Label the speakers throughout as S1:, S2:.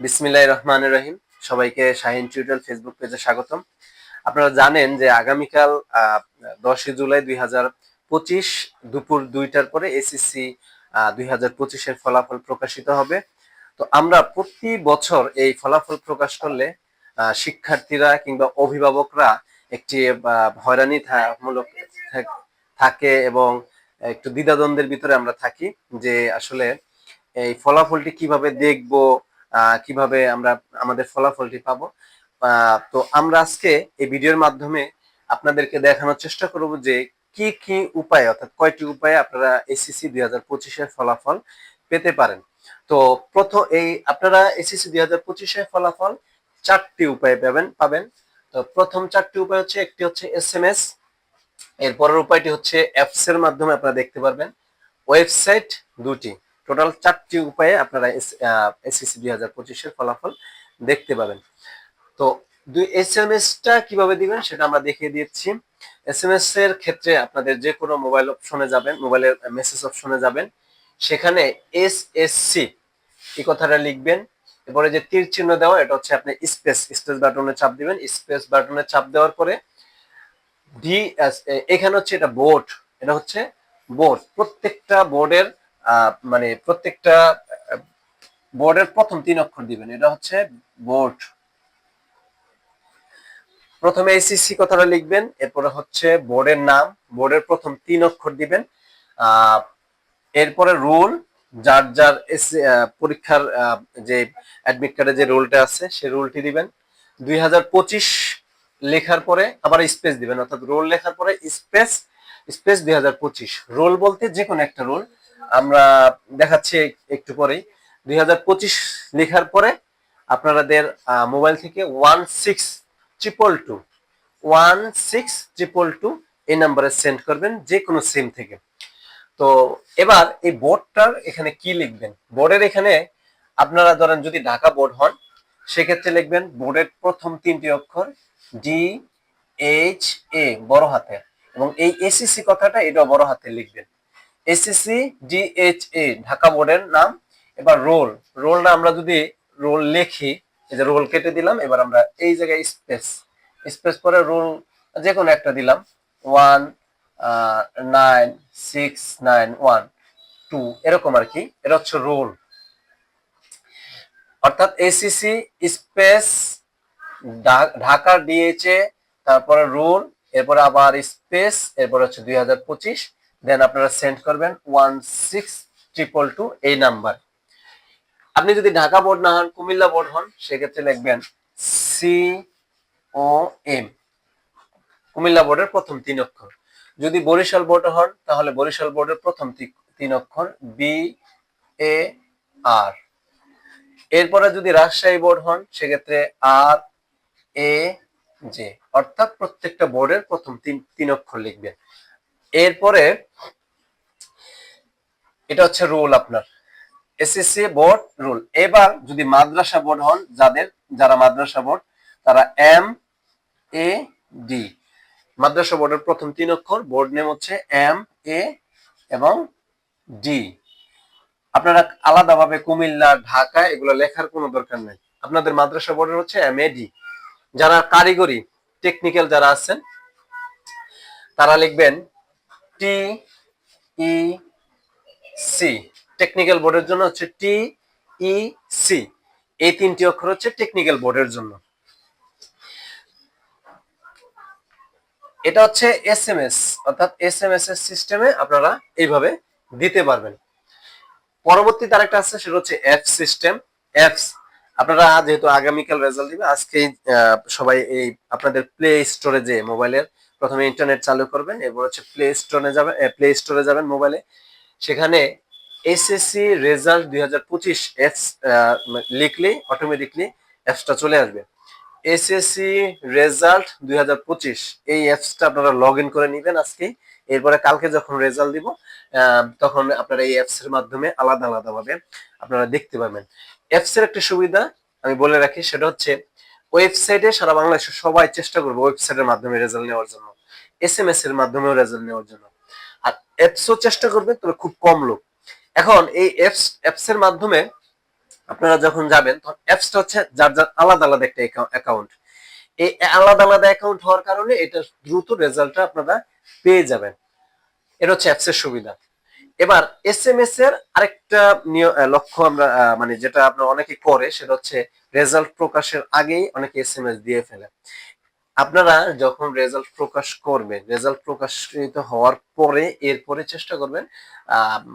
S1: বিসমিল্লাহ রহমান রহিম। সবাইকে শাহিন ফেসবুক পেজে স্বাগতম। আপনারা জানেন যে আগামীকাল দশই জুলাই দুই দুপুর দুইটার পরে দুই ফলাফল প্রকাশিত হবে। তো আমরা প্রতি বছর এই ফলাফল প্রকাশ করলে শিক্ষার্থীরা কিংবা অভিভাবকরা একটি হয়রানি মূলক থাকে এবং একটু দ্বিধাদ্বন্দ্বের ভিতরে আমরা থাকি যে আসলে এই ফলাফলটি কীভাবে দেখব কীভাবে আমরা আমাদের ফলাফলটি পাব। তো আমরা আজকে এই ভিডিওর মাধ্যমে আপনাদেরকে দেখানোর চেষ্টা করব যে কি কি উপায়, অর্থাৎ কয়টি উপায়ে আপনারা এসএসসি দুই হাজার ফলাফল পেতে পারেন। তো প্রথম এই আপনারা এসএসসি দুই হাজার ফলাফল চারটি উপায়ে পাবেন পাবেন। তো প্রথম চারটি উপায় হচ্ছে, একটি হচ্ছে এস এম এস এরপরের উপায়টি হচ্ছে অ্যাপস এর মাধ্যমে আপনারা দেখতে পারবেন। ওয়েবসাইট দুটি। টোটাল চারটি উপায়ে আপনারা এসএসসি দুই হাজার পঁচিশের ফলাফল দেখতে পাবেন। তো দুই এস এম এসটা কীভাবে দিবেন সেটা আমরা দেখিয়ে দিচ্ছি। এস এম এস এর ক্ষেত্রে আপনাদের যে কোনো মোবাইল অপশনে যাবেন মোবাইলের মেসেজ অপশনে যাবেন। সেখানে এস এস সি এই কথাটা লিখবেন। এরপরে যে তীর চিহ্ন দেওয়া, এটা হচ্ছে আপনি স্পেস স্পেস বাটনে চাপ দিবেন। স্পেস বাটনে চাপ দেওয়ার পরে ডি এখানে হচ্ছে এটা বোর্ড এটা হচ্ছে বোর্ড প্রত্যেকটা বোর্ডের মানে প্রত্যেকটা বোর্ডের প্রথম তিন অক্ষর দিবেন। এটা হচ্ছে বোর্ড প্রথমে এসিসি কথাটা লিখবেন, এরপরে হচ্ছে বোর্ডের নাম। বোর্ডের প্রথম তিন অক্ষর দিবেন। এরপরে রুল, যার যার পরীক্ষার যে অ্যাডমিট কার্ডে যে রুলটা আছে সেই রুলটি দিবেন। দুই হাজার পঁচিশ লেখার পরে আবার স্পেস দিবেন। অর্থাৎ রোল লেখার পরে স্পেস স্পেস দুই হাজার পঁচিশ। রোল বলতে যে কোনো একটা রোল আমরা দেখাচ্ছি একটু পরেই। দুই হাজার পঁচিশ লেখার পরে আপনাদের মোবাইল থেকে one six triple two one six triple two এই নাম্বারে সেন্ড করবেন যে কোনো সিম থেকে। তো এবার এই বোর্ডটার এখানে কি লিখবেন? বোর্ডের এখানে আপনারা ধরেন যদি ঢাকা বোর্ড হন, সেক্ষেত্রে লিখবেন বোর্ডের প্রথম তিনটি অক্ষর ডি এইচ এ বড় হাতে এবং এই এসিসি কথাটা এটা বড় হাতে লিখবেন। SSC D H A Dhaka বোর্ডের নাম। এবার রোল, রোলটা আমরা যদি রোল লিখি, এই যে রোল কেটে দিলাম, এবার আমরা এই জায়গায় স্পেস স্পেস পরে রোল যে কোনো একটা দিলাম। One nine, six, nine, one, two, এরকম আর কি, এটা হচ্ছে রোল। অর্থাৎ এসিসি স্পেস ঢাকা ডিএইচএ তারপরে রোল, এরপরে আবার স্পেস, এরপরে হচ্ছে দুই হাজার পঁচিশ। দেন আপনারা সেন্ড করবেন ওয়ান সিক্স ট্রিপল টু এই নাম্বার আপনি যদি ঢাকা বোর্ড না হন, কুমিল্লা বোর্ড হন, সেক্ষেত্রে লিখবেন সি ও এম কুমিল্লা বোর্ডের প্রথম তিন অক্ষর। যদি বরিশাল বোর্ড হন, তাহলে বরিশাল বোর্ডের প্রথম তিন অক্ষর বি এ আর এরপরে যদি রাজশাহী বোর্ড হন, সেক্ষেত্রে আর এ জে অর্থাৎ প্রত্যেকটা বোর্ডের প্রথম তিন তিন অক্ষর লিখবেন। এরপরে এটা হচ্ছে রুল আপনার। SSC board roll. এবার যদি মাদ্রাসা বোর্ড হন, যাদের, যারা মাদ্রাসা বোর্ড, তারা এম, এ, ডি। মাদ্রাসা বোর্ডের প্রথম তিন অক্ষর, বোর্ড নেম হচ্ছে এম, এ এবং ডি। আপনারা আলাদাভাবে কুমিল্লা, ঢাকা এগুলো লেখার কোনো দরকার নেই। আপনাদের মাদ্রাসা বোর্ডের হচ্ছে এম, এ, ডি। যারা কারিগরি, টেকনিক্যাল যারা আছেন, তারা লিখবেন টি ই সি টেকনিক্যাল বোর্ডের জন্য হচ্ছে টি ই সি এই তিনটি অক্ষর হচ্ছে টেকনিক্যাল বোর্ডের জন্য। এটা হচ্ছে এস এম এস অর্থাৎ এর সিস্টেমে আপনারা এইভাবে দিতে পারবেন। পরবর্তীতে আরেকটা আছে, সেটা হচ্ছে অ্যাপ সিস্টেম অ্যাপস আপনারা যেহেতু আগামীকাল রেজাল্ট দিবে আজকে সবাই এই আপনাদের প্লে স্টোরে যে মোবাইলের প্রথমে ইন্টারনেট চালু করবেন, এরপর হচ্ছে প্লে স্টোরে যাবেন প্লে স্টোরে যাবেন মোবাইলে সেখানে এসএসসি রেজাল্ট দুই হাজার পঁচিশ অ্যাপস লিখলে অটোমেটিকলি অ্যাপসটা চলে আসবে। এসএসসি রেজাল্ট দুই হাজার পঁচিশ, এই অ্যাপসটা আপনারা লগ ইন করে নেবেন আজকে। এরপরে কালকে যখন রেজাল্ট দিব তখন আপনারা এই অ্যাপসের মাধ্যমে আলাদা আলাদাভাবে আপনারা দেখতে পাবেন অ্যাপসের একটা সুবিধা আমি বলে রাখি, সেটা হচ্ছে ওয়েবসাইটে সারা বাংলাদেশের সবাই চেষ্টা করবে ওয়েবসাইটের মাধ্যমে রেজাল্ট নেওয়ার জন্য। এস এম এস এর মাধ্যমেও রেজাল্ট নেওয়ার জন্য। আর অ্যাপসও চেষ্টা করবেন তবে খুব কম লোক। এখন এই অ্যাপস অ্যাপস এর মাধ্যমে আপনারা যখন যাবেন, তখন অ্যাপসটা হচ্ছে যার যার আলাদা আলাদা একটা অ্যাকাউন্ট এই আলাদা আলাদা অ্যাকাউন্ট হওয়ার কারণে এটা দ্রুত রেজাল্টটা আপনারা পেয়ে যাবেন। এটা হচ্ছে অ্যাপসের সুবিধা। এবার এস এম এস এর আরেকটা লক্ষ্য আমরা মানে যেটা আপনার অনেকে করে, সেটা হচ্ছে রেজাল্ট প্রকাশের আগেই অনেকে এস এম এস দিয়ে ফেলে। আপনারা যখন রেজাল্ট প্রকাশ করবেন রেজাল্ট প্রকাশিত হওয়ার পরে এরপরে চেষ্টা করবেন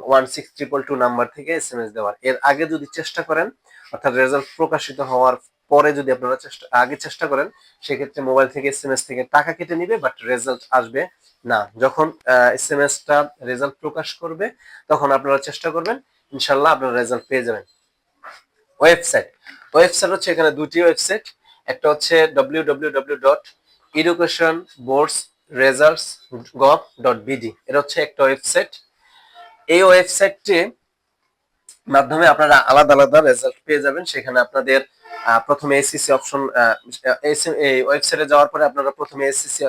S1: one six triple two number থেকে এস এম এস দেওয়ার। এর আগে যদি চেষ্টা করেন, অর্থাৎ রেজাল্ট প্রকাশিত হওয়ার পরে যদি আপনারা চেষ্টা, আগে চেষ্টা করেন, সেক্ষেত্রে মোবাইল থেকে এস এম এস থেকে টাকা কেটে নিবে বাট রেজাল্ট আসবে না। যখন এস এম রেজাল্ট প্রকাশ করবে, তখন আপনারা চেষ্টা করবেন, ইনশাল্লাহ আপনারা রেজাল্ট পেয়ে যাবেন। ওয়েবসাইট ওয়েবসাইট হচ্ছে এখানে দুটি ওয়েবসাইট একটা হচ্ছে W W W dot boards results gov dot BD এটা হচ্ছে একটা ওয়েবসাইট এই ওয়েবসাইটটি মাধ্যমে আপনারা আলাদা আলাদা রেজাল্ট পেয়ে যাবেন। সেখানে আপনাদের প্রথমে এসিসি অপশন এই ওয়েবসাইটে যাওয়ার পরে আপনারা প্রথমে এসিসি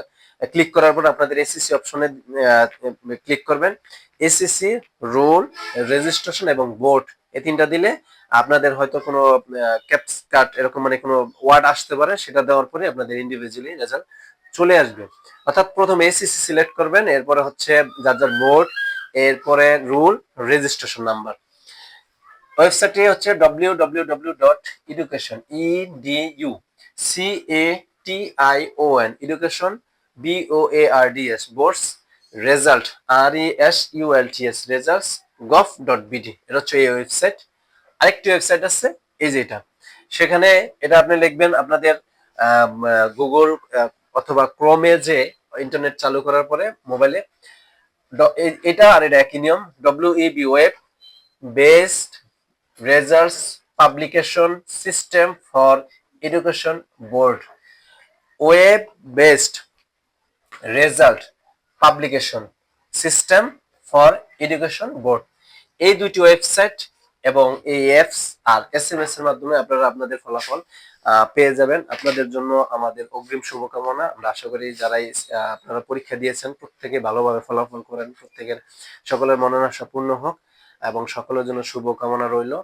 S1: ক্লিক করার পর আপনাদের এসিসি অপশনে ক্লিক করবেন। এসিসি রোল রেজিস্ট্রেশন এবং বোর্ড এই তিনটা দিলে আপনাদের হয়তো কোনো ক্যাপস কাট এরকম মানে কোনো ওয়ার্ড আসতে পারে, সেটা দেওয়ার পরে আপনাদের ইন্ডিভিজুয়ালি রেজাল্ট চলে আসবে। অর্থাৎ প্রথমে এসিসি সিলেক্ট করবেন, এরপরে হচ্ছে যার যার বোর্ড এরপরে রুল রেজিস্ট্রেশন নাম্বার ওয়েবসাইটটি হচ্ছে W W W dot education E D U C A T I O N education B A R D S boards result R E S U L T S results gov dot BD এটা হচ্ছে এই website আরেকটি website আছে, এই যে এটা। সেখানে এটা আপনি লিখবেন আপনাদের গুগল অথবা ক্রোমে যে ইন্টারনেট চালু করার পরে মোবাইলে এটা আর এটা একই নিয়ম। W B web based results publication system for education board web based result publication system for education board এই দুটি ওয়েবসাইট এবং এই অ্যাপস আর এস এম এস এর মাধ্যমে আপনারা আপনাদের ফলাফল পেয়ে যাবেন। আপনাদের জন্য আমাদের অগ্রিম শুভকামনা। আমরা আশা করি যারাই আপনারা পরীক্ষা দিয়েছেন, প্রত্যেকে ভালোভাবে ফলাফল করেন, প্রত্যেকের সকলের মনোনাশা পূর্ণ হোক। এবং সকলের জন্য শুভকামনা রইল।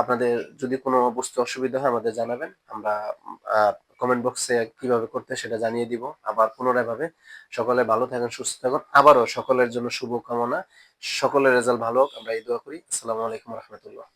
S1: আপনাদের যদি কোনো বুঝতে অসুবিধা হয় আমাদের জানাবেন। আমরা কমেন্ট বক্সে কীভাবে করতে সেটা জানিয়ে দিব। আবার পুনরায় ভাবে সকলে ভালো থাকেন, সুস্থ থাকুন। আবারও সকলের জন্য শুভকামনা। সকলের রেজাল্ট ভালো হোক। আমরা এই দোয়া করি। আসসালামু আলাইকুম রহমতুল্লাহ।